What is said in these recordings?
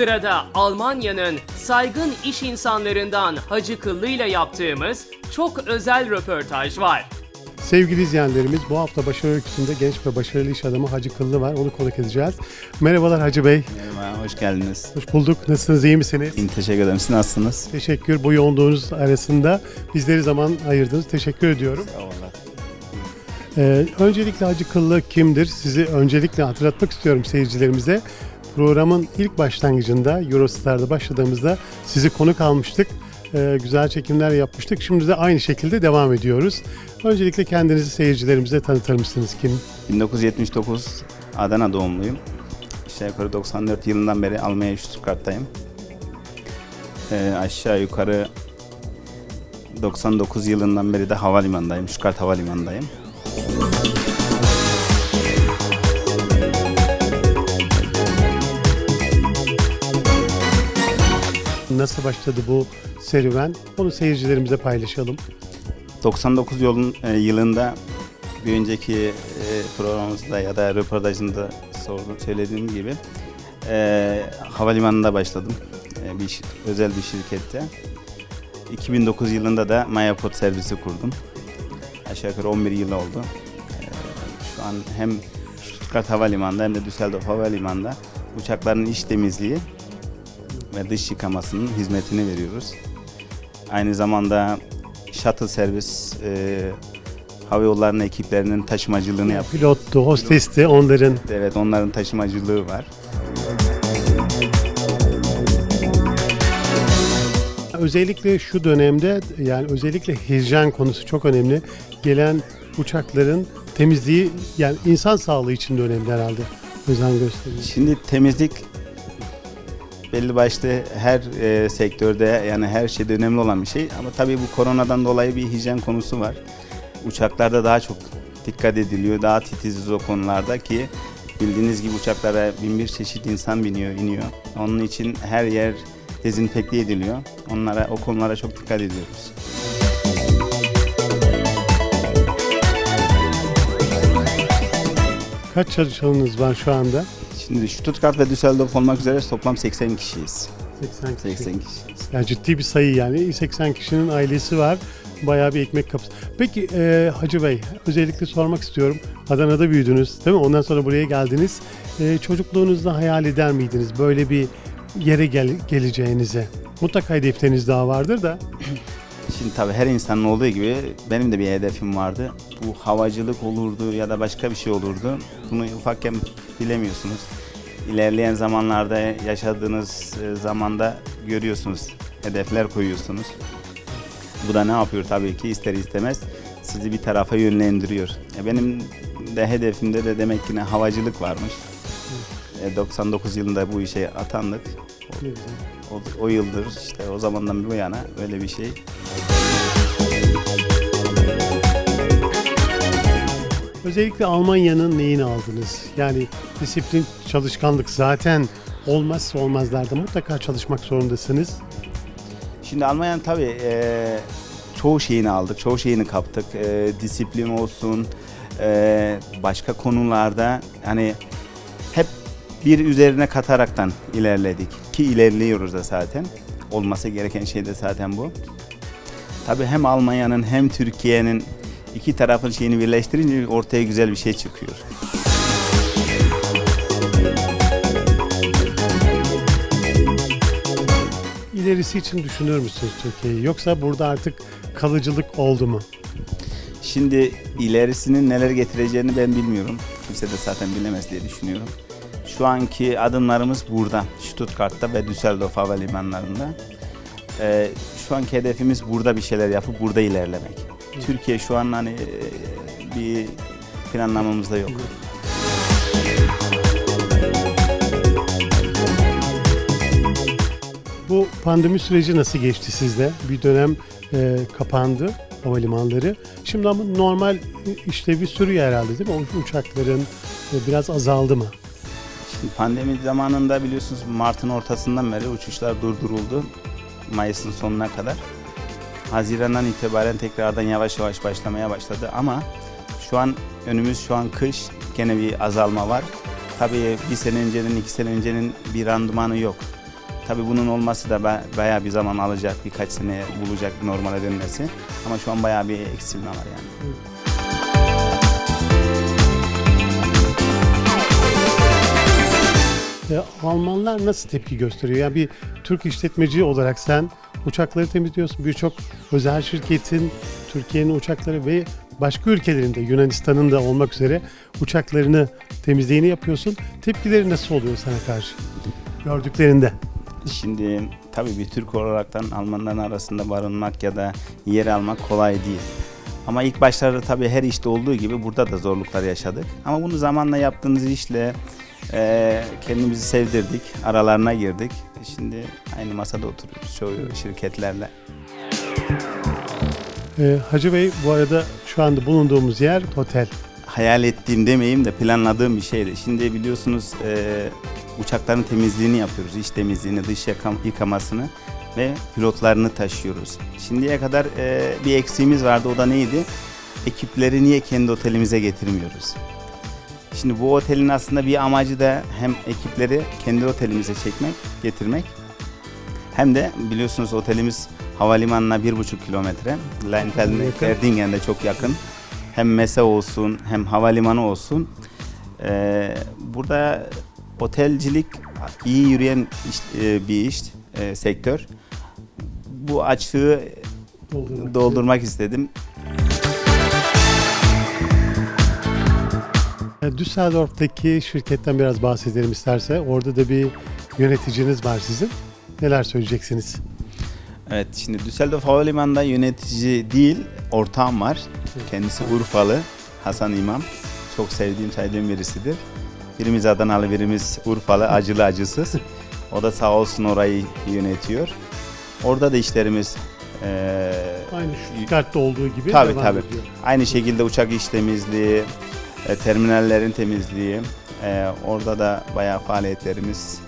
Sırada Almanya'nın saygın iş insanlarından Hacı Kıllı ile yaptığımız çok özel röportaj var. Sevgili izleyenlerimiz bu hafta başarı öyküsünde genç ve başarılı iş adamı Hacı Kıllı var. Onu konuk edeceğiz. Merhabalar Hacı Bey. Merhaba, hoş geldiniz. Hoş bulduk. Nasılsınız? iyi misiniz? İyi, teşekkür ederim. Siz nasılsınız? Teşekkür. Bu yoğunluğunuz arasında bizleri zaman ayırdınız. Teşekkür ediyorum. Eyvallah. Ee, öncelikle Hacı Kıllı kimdir? Sizi öncelikle hatırlatmak istiyorum seyircilerimize. Programın ilk başlangıcında Eurostar'da başladığımızda sizi konuk almıştık. Ee, güzel çekimler yapmıştık. Şimdi de aynı şekilde devam ediyoruz. Öncelikle kendinizi seyircilerimize tanıtır mısınız? Kim? 1979 Adana doğumluyum. Aşağı yukarı 94 yılından beri Almanya Stuttgart'tayım. Ee, aşağı yukarı 99 yılından beri de havalimanındayım. Stuttgart Havalimanı'ndayım. Nasıl başladı bu serüven? Onu seyircilerimize paylaşalım. 99 yolun, e, yılında bir önceki e, programımızda ya da röportajında sordum, söylediğim gibi e, havalimanında başladım. E, bir özel bir şirkette. 2009 yılında da Mayaport servisi kurdum. Aşağı yukarı 11 yıl oldu. E, şu an hem Stuttgart Havalimanı'nda hem de Düsseldorf Havalimanı'nda uçakların iç temizliği ve dış yıkamasının hizmetini veriyoruz. Aynı zamanda shuttle servis e, hava yollarının ekiplerinin taşımacılığını yapıyor. Pilottu, hostesti onların Evet onların taşımacılığı var. özellikle şu dönemde yani özellikle hijyen konusu çok önemli. Gelen uçakların temizliği yani insan sağlığı için de önemli herhalde. Özen gösteriyor. Şimdi temizlik belli başlı her e, sektörde yani her şeyde önemli olan bir şey. Ama tabii bu koronadan dolayı bir hijyen konusu var. Uçaklarda daha çok dikkat ediliyor. Daha titiziz o konularda ki bildiğiniz gibi uçaklara bin bir çeşit insan biniyor, iniyor. Onun için her yer dezenfekte ediliyor. Onlara, o konulara çok dikkat ediyoruz. Kaç çalışanınız var şu anda? Şimdi Stuttgart ve Düsseldorf olmak üzere toplam 80 kişiyiz. 80 kişi. 80 kişiyiz. Yani ciddi bir sayı yani. 80 kişinin ailesi var. Bayağı bir ekmek kapısı. Peki e, Hacı Bey özellikle sormak istiyorum. Adana'da büyüdünüz değil mi? Ondan sonra buraya geldiniz. E, çocukluğunuzda hayal eder miydiniz böyle bir yere gel- geleceğinize? Mutlaka hedefleriniz daha vardır da. Şimdi tabii her insanın olduğu gibi benim de bir hedefim vardı. Bu havacılık olurdu ya da başka bir şey olurdu. Bunu ufakken bilemiyorsunuz. İlerleyen zamanlarda yaşadığınız e, zamanda görüyorsunuz. Hedefler koyuyorsunuz. Bu da ne yapıyor tabii ki ister istemez sizi bir tarafa yönlendiriyor. E, Benim de hedefimde de demek ki ne havacılık varmış. E, 99 yılında bu işe atandık. O, o yıldır işte o zamandan bu yana öyle bir şey Özellikle Almanya'nın neyini aldınız? Yani disiplin, çalışkanlık zaten olmazsa olmazlarda mutlaka çalışmak zorundasınız. Şimdi Almanya'nın tabii e, çoğu şeyini aldık, çoğu şeyini kaptık. E, disiplin olsun, e, başka konularda hani hep bir üzerine kataraktan ilerledik. Ki ilerliyoruz da zaten. Olması gereken şey de zaten bu. Tabii hem Almanya'nın hem Türkiye'nin iki tarafın şeyini birleştirince ortaya güzel bir şey çıkıyor. İlerisi için düşünür müsünüz Türkiye'yi? Yoksa burada artık kalıcılık oldu mu? Şimdi ilerisinin neler getireceğini ben bilmiyorum. Kimse de zaten bilemez diye düşünüyorum. Şu anki adımlarımız burada. Stuttgart'ta ve Düsseldorf havalimanlarında. Ee, şu anki hedefimiz burada bir şeyler yapıp burada ilerlemek. Türkiye şu an hani e, bir planlamamızda yok. Bu pandemi süreci nasıl geçti sizde? Bir dönem e, kapandı havalimanları. Şimdi ama normal e, işlevi sürüyor herhalde değil mi? O uçakların e, biraz azaldı mı? Şimdi pandemi zamanında biliyorsunuz Mart'ın ortasından beri uçuşlar durduruldu. Mayıs'ın sonuna kadar. Haziran'dan itibaren tekrardan yavaş yavaş başlamaya başladı ama şu an önümüz şu an kış gene bir azalma var. Tabii bir sene öncenin iki sene öncenin bir randımanı yok. Tabii bunun olması da ba- bayağı bir zaman alacak, birkaç sene bulacak normale dönmesi. Ama şu an bayağı bir eksilme var yani. E, Almanlar nasıl tepki gösteriyor? Yani bir Türk işletmeci olarak sen uçakları temizliyorsun. Birçok özel şirketin Türkiye'nin uçakları ve başka ülkelerin de Yunanistan'ın da olmak üzere uçaklarını temizliğini yapıyorsun. Tepkileri nasıl oluyor sana karşı? Gördüklerinde. Şimdi tabii bir Türk olaraktan Almanların arasında barınmak ya da yer almak kolay değil. Ama ilk başlarda tabii her işte olduğu gibi burada da zorluklar yaşadık. Ama bunu zamanla yaptığımız işle eee, kendimizi sevdirdik, aralarına girdik. Şimdi aynı masada oturuyoruz çoğu şirketlerle. E, Hacı Bey bu arada şu anda bulunduğumuz yer otel. hayal ettiğim demeyeyim de planladığım bir şeydi. Şimdi biliyorsunuz e, uçakların temizliğini yapıyoruz. iç temizliğini, dış yakam, yıkamasını ve pilotlarını taşıyoruz. Şimdiye kadar e, bir eksiğimiz vardı o da neydi? Ekipleri niye kendi otelimize getirmiyoruz? Şimdi bu otelin aslında bir amacı da hem ekipleri kendi otelimize çekmek, getirmek hem de biliyorsunuz otelimiz havalimanına bir buçuk kilometre. Leinfeld'e, Yakın. Erdingen'de çok yakın. Hem mese olsun hem havalimanı olsun. Ee, burada otelcilik iyi yürüyen iş- e, bir iş, e, sektör. Bu açığı Doldurmak. doldurmak istedim. Düsseldorf'taki şirketten biraz bahsedelim isterse. Orada da bir yöneticiniz var sizin. Neler söyleyeceksiniz? Evet şimdi Düsseldorf Havalimanı'nda yönetici değil ortağım var. Kendisi Urfalı Hasan İmam. Çok sevdiğim saydığım birisidir. Birimiz Adanalı birimiz Urfalı acılı acısız. O da sağ olsun orayı yönetiyor. Orada da işlerimiz eee, Aynı Stuttgart'ta olduğu gibi Tabii, devam tabii. ediyor. aynı şekilde uçak iş temizliği, e, terminallerin temizliği. e, orada da bayağı faaliyetlerimiz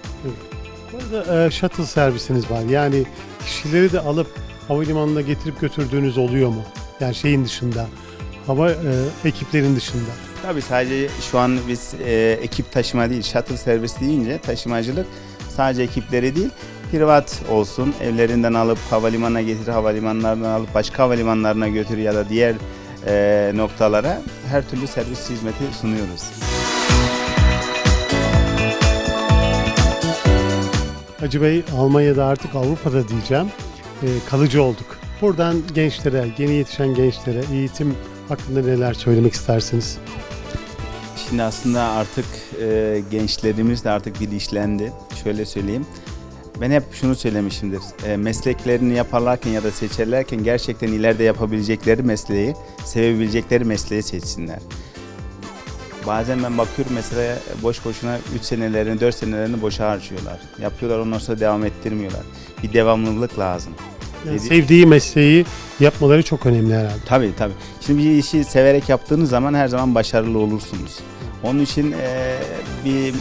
Bu arada e, shuttle servisiniz var. Yani kişileri de alıp havalimanına getirip götürdüğünüz oluyor mu? Yani şeyin dışında, hava e, ekiplerin dışında. Tabii sadece şu an biz e, ekip taşıma değil, shuttle servis deyince taşımacılık sadece ekipleri değil, privat olsun, evlerinden alıp havalimanına getir, havalimanlarından alıp başka havalimanlarına götür ya da diğer e, noktalara her türlü servis hizmeti sunuyoruz. Hacı Bey Almanya'da artık Avrupa'da diyeceğim e, kalıcı olduk. Buradan gençlere, yeni yetişen gençlere eğitim hakkında neler söylemek istersiniz? Şimdi aslında artık e, gençlerimiz de artık bilinçlendi. Şöyle söyleyeyim. Ben hep şunu söylemişimdir. E, mesleklerini yaparlarken ya da seçerlerken gerçekten ileride yapabilecekleri mesleği, sevebilecekleri mesleği seçsinler. Bazen ben bakıyorum mesela boş boşuna 3 senelerini, 4 senelerini boşa harcıyorlar. Yapıyorlar ondan sonra devam ettirmiyorlar. Bir devamlılık lazım. Yani Dedi- sevdiği mesleği yapmaları çok önemli herhalde. Tabii tabii. Şimdi bir işi severek yaptığınız zaman her zaman başarılı olursunuz. Onun için eee, bir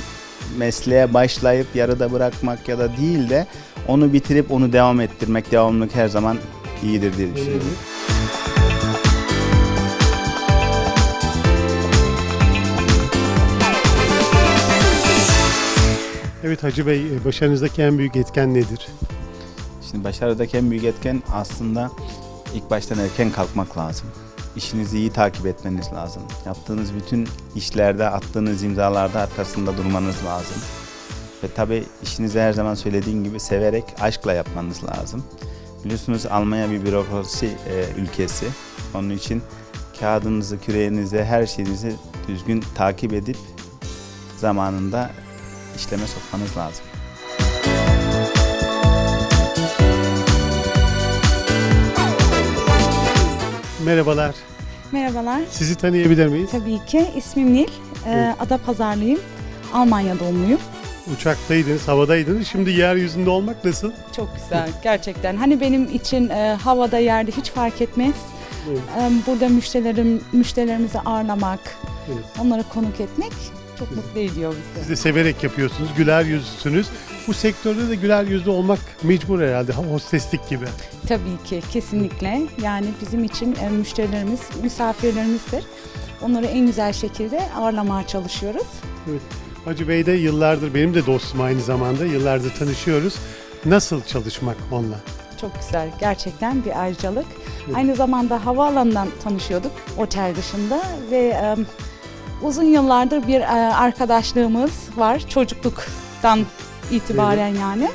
mesleğe başlayıp yarıda bırakmak ya da değil de onu bitirip onu devam ettirmek, devamlılık her zaman iyidir diye düşünüyorum. Evet Hacı Bey, e, başarınızdaki en büyük etken nedir? Şimdi başarıdaki en büyük etken aslında ilk baştan erken kalkmak lazım. İşinizi iyi takip etmeniz lazım. Yaptığınız bütün işlerde, attığınız imzalarda arkasında durmanız lazım. Ve tabii işinizi her zaman söylediğim gibi severek, aşkla yapmanız lazım. Biliyorsunuz Almanya bir bürokrasi e, ülkesi. Onun için kağıdınızı, küreğinizi, her şeyinizi düzgün takip edip zamanında işleme sokmanız lazım. Merhabalar, Merhabalar. sizi tanıyabilir miyiz? Tabii ki ismim Nil. Ee. Ada Pazarlıyım. Almanya doğumluyum. Uçaktaydınız, havadaydınız. Şimdi yeryüzünde olmak nasıl? Çok güzel gerçekten. Hani benim için e, havada yerde hiç fark etmez. Evet. E, burada müşterilerim müşterilerimizi ağırlamak, Evet. onları konuk etmek çok mutlu ediyor Siz bizi. de severek yapıyorsunuz, güler yüzlüsünüz. Bu sektörde de güler yüzlü olmak mecbur herhalde, hosteslik gibi. Tabii ki kesinlikle. Yani bizim için e, müşterilerimiz misafirlerimizdir. Onları en güzel şekilde ağırlamaya çalışıyoruz. Hacı Bey de yıllardır, benim de dostum aynı zamanda, yıllardır tanışıyoruz. Nasıl çalışmak onunla? Çok güzel. Gerçekten bir ayrıcalık. Aynı zamanda havaalanından tanışıyorduk otel dışında ve e, uzun yıllardır bir e, arkadaşlığımız var çocukluktan itibaren yani.